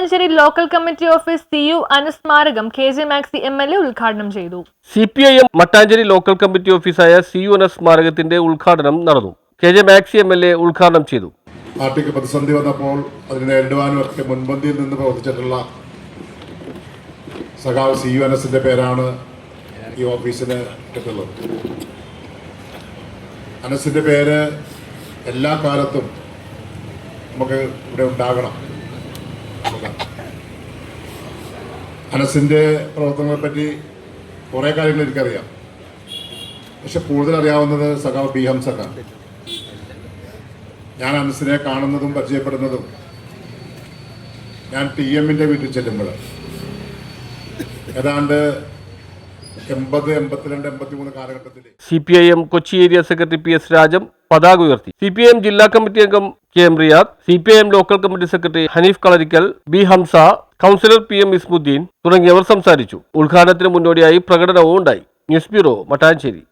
Mattancherry local committee office C U അനുസ്മാരകം K J Maxi M L A ഉദ്ഘാടനം ചെയ്തു. C P I M Mattancherry local committee ഓഫീസായ C U അനുസ്മാരകത്തിന്റെ ഉദ്ഘാടനം നടന്നു. K J Maxi M L A ഉദ്ഘാടനം ചെയ്തു. പാർട്ടിക്ക് പ്രതിസന്ധി വന്നപ്പോൾ അതിനെ നേരിടുവാനും ഒക്കെ മുൻപന്തിയിൽ നിന്ന് പ്രവർത്തിച്ചിട്ടുള്ള സഖാവ് സി യു അനസിന്റെ എസിന്റെ പേരാണ് ഈ ഓഫീസിന് കിട്ടുന്നത്. അനസിന്റെ പേര് എല്ലാ കാലത്തും നമുക്ക് ഇവിടെ ഉണ്ടാകണം. എന്നുള്ളതാണ്. അനസിന്റെ പ്രവർത്തനങ്ങളെ പറ്റി കുറേ കാര്യങ്ങൾ എനിക്കറിയാം. പക്ഷെ കൂടുതൽ അറിയാവുന്നത് സഖാവ് ബി ഹംസക്കാണ് ഞാൻ അനസിനെ കാണുന്നതും പരിചയപ്പെടുന്നതും ഞാൻ ടി എമ്മിന്റെ വീട്ടിൽ ചെല്ലുമ്പോൾ. ഏതാണ്ട് C P I M Kochi area secretary P S Rajam പതാക ഉയർത്തി. സി പി ഐ എം ജില്ലാ കമ്മിറ്റി അംഗം K M Riyad C P I M local committee secretary Hanif Kalarikkal B Hamsa councillor P M Ismuddin തുടങ്ങിയവർ സംസാരിച്ചു. ഉദ്ഘാടനത്തിന് മുന്നോടിയായി പ്രകടനവും ഉണ്ടായി. News bureau Mattancherry.